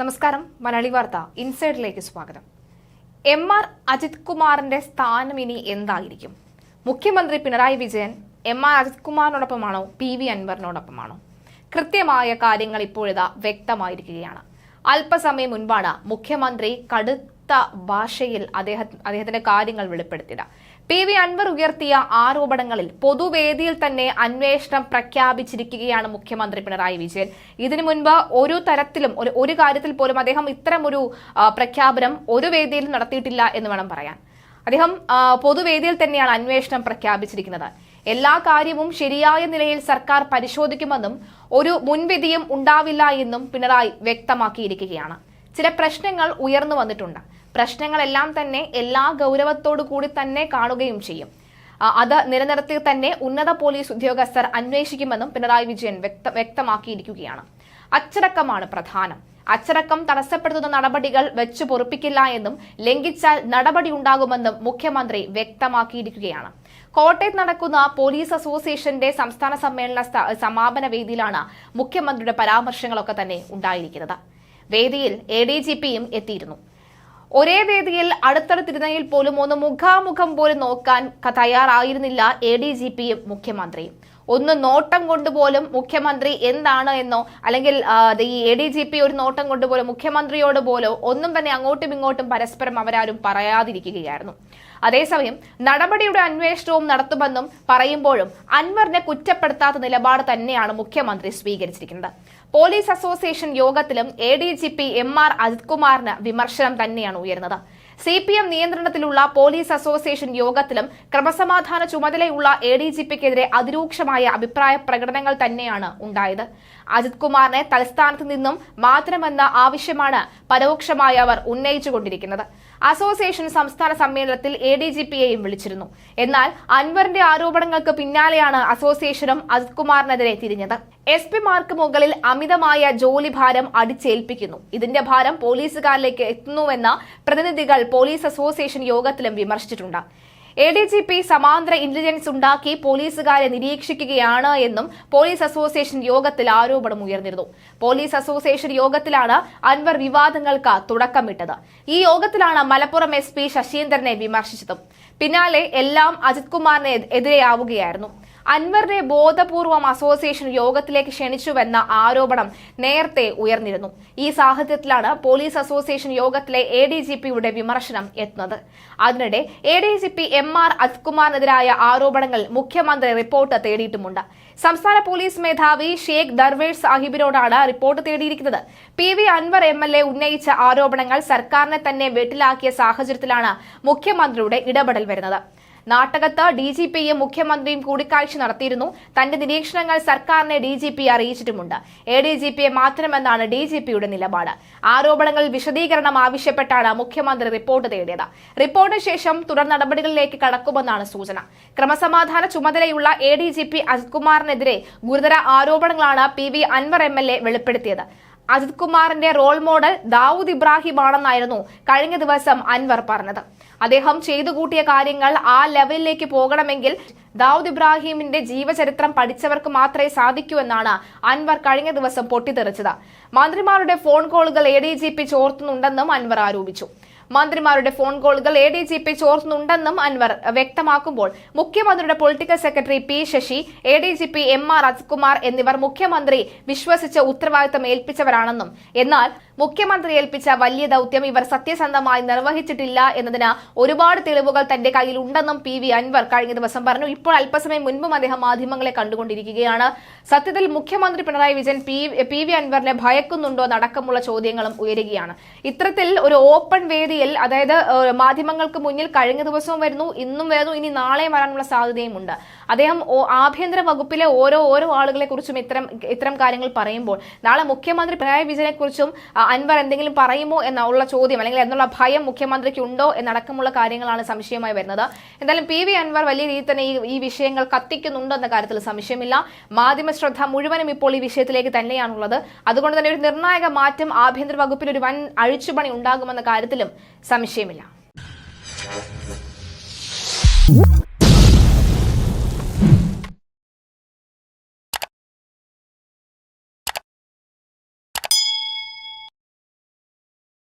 നമസ്കാരം. മലയാളി വാർത്ത ഇൻസൈഡിലേക്ക് സ്വാഗതം. എം ആർ അജിത് കുമാറിന്റെ സ്ഥാനം ഇനി എന്തായിരിക്കും? മുഖ്യമന്ത്രി പിണറായി വിജയൻ എം ആർ അജിത് കുമാറിനോടൊപ്പമാണോ? പി വി അൻവറിനോടൊപ്പമാണോ? കൃത്യമായ കാര്യങ്ങൾ ഇപ്പോഴിതാ വ്യക്തമായിരിക്കുകയാണ്. അല്പസമയം മുൻപാണ് മുഖ്യമന്ത്രി കടുത്ത ഭാഷയിൽ അദ്ദേഹ അദ്ദേഹത്തിന്റെ കാര്യങ്ങൾ വെളിപ്പെടുത്തിയത്. പി വി അൻവർ ഉയർത്തിയ ആരോപണങ്ങളിൽ പൊതുവേദിയിൽ തന്നെ അന്വേഷണം പ്രഖ്യാപിച്ചിരിക്കുകയാണ് മുഖ്യമന്ത്രി പിണറായി വിജയൻ. ഇതിനു മുൻപ് ഒരു തരത്തിലും ഒരു ഒരു കാര്യത്തിൽ പോലും അദ്ദേഹം ഇത്തരമൊരു പ്രഖ്യാപനം ഒരു വേദിയിലും നടത്തിയിട്ടില്ല എന്ന് വേണം പറയാൻ. അദ്ദേഹം പൊതുവേദിയിൽ തന്നെയാണ് അന്വേഷണം പ്രഖ്യാപിച്ചിരിക്കുന്നത്. എല്ലാ കാര്യവും ശരിയായ നിലയിൽ സർക്കാർ പരിശോധിക്കുമെന്നും ഒരു മുൻവിധിയും ഉണ്ടാവില്ല എന്നും പിണറായി വ്യക്തമാക്കിയിരിക്കുകയാണ്. ചില പ്രശ്നങ്ങൾ ഉയർന്നു വന്നിട്ടുണ്ട്. പ്രശ്നങ്ങളെല്ലാം തന്നെ എല്ലാ ഗൗരവത്തോടു കൂടി തന്നെ കാണുകയും ചെയ്യും. അത് നിലനിർത്തി തന്നെ ഉന്നത പോലീസ് ഉദ്യോഗസ്ഥർ അന്വേഷിക്കുമെന്നും പിണറായി വിജയൻ വ്യക്ത വ്യക്തമാക്കിയിരിക്കുകയാണ്. അച്ചടക്കമാണ് പ്രധാനം. അച്ചടക്കം തടസ്സപ്പെടുത്തുന്ന നടപടികൾ വെച്ചു പൊറുപ്പിക്കില്ല എന്നും ലംഘിച്ചാൽ നടപടി ഉണ്ടാകുമെന്നും മുഖ്യമന്ത്രി വ്യക്തമാക്കിയിരിക്കുകയാണ്. കോട്ടയത്ത് നടക്കുന്ന പോലീസ് അസോസിയേഷന്റെ സംസ്ഥാന സമ്മേളന സമാപന വേദിയിലാണ് മുഖ്യമന്ത്രിയുടെ പരാമർശങ്ങളൊക്കെ തന്നെ ഉണ്ടായിരിക്കുന്നത്. വേദിയിൽ എ ഡി ജി പിയും എത്തിയിരുന്നു. ഒരേ വേദിയിൽ അടുത്തടുത്തിരുന്നതിൽ പോലും ഒന്ന് മുഖാമുഖം പോലും നോക്കാൻ തയ്യാറായിരുന്നില്ല എ ഡി ജി പിയും മുഖ്യമന്ത്രിയും. ഒന്ന് നോട്ടം കൊണ്ടുപോലും മുഖ്യമന്ത്രി എന്താണ് എന്നോ അല്ലെങ്കിൽ ഈ എ ഡി ജി പി ഒരു നോട്ടം കൊണ്ടുപോലും മുഖ്യമന്ത്രിയോട് പോലോ ഒന്നും തന്നെ അങ്ങോട്ടും ഇങ്ങോട്ടും പരസ്പരം അവരാരും പറയാതിരിക്കുകയായിരുന്നു. അതേസമയം നടപടിയുടെ അന്വേഷണവും നടത്തുമെന്നും പറയുമ്പോഴും അൻവറിനെ കുറ്റപ്പെടുത്താത്ത നിലപാട് തന്നെയാണ് മുഖ്യമന്ത്രി സ്വീകരിച്ചിരിക്കുന്നത്. പോലീസ് അസോസിയേഷൻ യോഗത്തിലും A D G P M R Ajith കുമാറിന് വിമർശനം തന്നെയാണ് ഉയർന്നത് സി പി എം നിയന്ത്രണത്തിലുള്ള പോലീസ് അസോസിയേഷൻ യോഗത്തിലും ക്രമസമാധാന ചുമതലയുള്ള എ ഡി ജി പിക്കെതിരെ അതിരൂക്ഷമായ അഭിപ്രായ പ്രകടനങ്ങൾ തന്നെയാണ് ഉണ്ടായത്. അജിത് കുമാറിനെ തലസ്ഥാനത്ത് നിന്നും മാറ്റണമെന്ന ആവശ്യമാണ് പരോക്ഷമായി അവർ ഉന്നയിച്ചുകൊണ്ടിരിക്കുന്നത്. അസോസിയേഷൻ സംസ്ഥാന സമ്മേളനത്തിൽ എ ഡി ജി പിയെയും വിളിച്ചിരുന്നു. എന്നാൽ അൻവറിന്റെ ആരോപണങ്ങൾക്ക് പിന്നാലെയാണ് അസോസിയേഷനും അജിത് കുമാറിനെതിരെ തിരിഞ്ഞത്. എസ് പിമാർക്ക് മുകളിൽ അമിതമായ ജോലി ഭാരം അടിച്ചേൽപ്പിക്കുന്നു. ഇതിന്റെ ഭാരം പോലീസുകാരിലേക്ക് എത്തുന്നുവെന്ന പ്രതിനിധികൾ പോലീസ് അസോസിയേഷൻ യോഗത്തിലും വിമർശിച്ചിട്ടുണ്ട്. എ ഡി ജി പി സമാന്തര ഇന്റലിജൻസ് ഉണ്ടാക്കി പോലീസുകാരെ നിരീക്ഷിക്കുകയാണ് എന്നും പോലീസ് അസോസിയേഷൻ യോഗത്തിൽ ആരോപണം ഉയർന്നിരുന്നു. പോലീസ് അസോസിയേഷൻ യോഗത്തിലാണ് അൻവർ വിവാദങ്ങൾക്ക് തുടക്കമിട്ടത്. ഈ യോഗത്തിലാണ് മലപ്പുറം എസ് പി ശശീന്ദ്രനെ വിമർശിച്ചതും. പിന്നാലെ എല്ലാം അജിത് കുമാറിനെ എതിരെയാവുകയായിരുന്നു. അൻവറിനെ ബോധപൂർവം അസോസിയേഷൻ യോഗത്തിലേക്ക് ക്ഷണിച്ചുവെന്ന ആരോപണം നേരത്തെ ഉയർന്നിരുന്നു. ഈ സാഹചര്യത്തിലാണ് പോലീസ് അസോസിയേഷൻ യോഗത്തിലെ എ ഡി ജി പിയുടെ വിമർശനം എത്തുന്നത്. അതിനിടെ A D G P M R അജ്കുമാറിനെതിരായ ആരോപണങ്ങൾ മുഖ്യമന്ത്രി റിപ്പോർട്ട് തേടിയിട്ടുമുണ്ട്. സംസ്ഥാന പോലീസ് മേധാവി ഷേഖ് ദർവേഷ് സാഹിബിനോടാണ് report തേടിയിരിക്കുന്നത്. P V Anvar M L A ഉന്നയിച്ച ആരോപണങ്ങൾ സർക്കാരിനെ തന്നെ വെട്ടിലാക്കിയ സാഹചര്യത്തിലാണ് മുഖ്യമന്ത്രിയുടെ ഇടപെടൽ വരുന്നത്. നാട്ടകത്ത് ഡി ജി പിയും മുഖ്യമന്ത്രിയും കൂടിക്കാഴ്ച നടത്തിയിരുന്നു. തന്റെ നിരീക്ഷണങ്ങൾ സർക്കാരിനെ ഡി ജി പി അറിയിച്ചിട്ടുമുണ്ട്. എ ഡി ജി പിയെ മാറ്റണമെന്നാണ് ഡി ജി പിയുടെ നിലപാട്. ആരോപണങ്ങൾ വിശദീകരണം ആവശ്യപ്പെട്ടാണ് മുഖ്യമന്ത്രി റിപ്പോർട്ട് തേടിയത്. റിപ്പോർട്ടിന് ശേഷം തുടർ നടപടികളിലേക്ക് കടക്കുമെന്നാണ് സൂചന. ക്രമസമാധാന ചുമതലയുള്ള A D G P Ajith കുമാറിനെതിരെ ഗുരുതര ആരോപണങ്ങളാണ് P V Anvar M L A വെളിപ്പെടുത്തിയത്. അജിത് കുമാറിന്റെ റോൾ മോഡൽ ദാവൂദ് ഇബ്രാഹിം ആണെന്നായിരുന്നു കഴിഞ്ഞ ദിവസം അൻവർ പറഞ്ഞത്. അദ്ദേഹം ചെയ്തു കൂട്ടിയ കാര്യങ്ങൾ ആ ലെവലിലേക്ക് പോകണമെങ്കിൽ ദാവൂദ് ഇബ്രാഹിമിന്റെ ജീവചരിത്രം പഠിച്ചവർക്ക് മാത്രമേ സാധിക്കൂ എന്നാണ് അൻവർ കഴിഞ്ഞ ദിവസം പൊട്ടിത്തെറിച്ചത്. മന്ത്രിമാരുടെ ഫോൺ കോളുകൾ എ ഡി ജി പി ചോർത്തുന്നുണ്ടെന്നും അൻവർ ആരോപിച്ചു. മന്ത്രിമാരുടെ ഫോൺ കോളുകൾ എ ഡി ജി പി ചോർന്നുണ്ടെന്നും അൻവർ വ്യക്തമാക്കുമ്പോൾ മുഖ്യമന്ത്രിയുടെ political secretary P Sasi A D G P M R Ajithkumar എന്നിവർ മുഖ്യമന്ത്രി വിശ്വസിച്ച് ഉത്തരവാദിത്തം ഏൽപ്പിച്ചവരാണെന്നും എന്നാൽ മുഖ്യമന്ത്രി ഏൽപ്പിച്ച വലിയ ദൗത്യം ഇവർ സത്യസന്ധമായി നിർവഹിച്ചിട്ടില്ല എന്നതിന് ഒരുപാട് തെളിവുകൾ തന്റെ കയ്യിൽ ഉണ്ടെന്നും പി വി അൻവർ കഴിഞ്ഞ ദിവസം പറഞ്ഞു. ഇപ്പോൾ അല്പസമയം മുൻപും അദ്ദേഹം മാധ്യമങ്ങളെ കണ്ടുകൊണ്ടിരിക്കുകയാണ്. സത്യത്തിൽ മുഖ്യമന്ത്രി പിണറായി വിജയൻ പി വി അൻവറിനെ ഭയക്കുന്നുണ്ടോ എന്നടക്കമുള്ള ചോദ്യങ്ങളും ഉയരുകയാണ്. ഇത്തരത്തിൽ ഒരു ഓപ്പൺ വേദിയിൽ അതായത് മാധ്യമങ്ങൾക്ക് മുന്നിൽ കഴിഞ്ഞ ദിവസവും വരുന്നു ഇന്നും വരുന്നു ഇനി നാളെയും വരാനുള്ള സാധ്യതയും ഉണ്ട് അദ്ദേഹം ആഭ്യന്തര വകുപ്പിലെ ഓരോ ഓരോ ആളുകളെ കുറിച്ചും ഇത്തരം ഇത്തരം കാര്യങ്ങൾ പറയുമ്പോൾ നാളെ മുഖ്യമന്ത്രി പിണറായി വിജയനെ കുറിച്ചും അൻവർ എന്തെങ്കിലും പറയുമോ എന്നുള്ള ചോദ്യം അല്ലെങ്കിൽ എന്നുള്ള ഭയം മുഖ്യമന്ത്രിക്ക് ഉണ്ടോ എന്നടക്കമുള്ള കാര്യങ്ങളാണ് സംശയമായി വരുന്നത്. എന്തായാലും പി വി അൻവർ വലിയ രീതിയിൽ തന്നെ ഈ വിഷയങ്ങൾ കത്തിക്കുന്നുണ്ടോ എന്ന കാര്യത്തിൽ സംശയമില്ല. മാധ്യമ ശ്രദ്ധ മുഴുവനും ഇപ്പോൾ ഈ വിഷയത്തിലേക്ക് തന്നെയാണുള്ളത്. അതുകൊണ്ട് തന്നെ ഒരു നിർണായക മാറ്റം ആഭ്യന്തര വകുപ്പിൽ ഒരു വൻ അഴിച്ചുപണി ഉണ്ടാകുമെന്ന കാര്യത്തിലും സംശയമില്ല.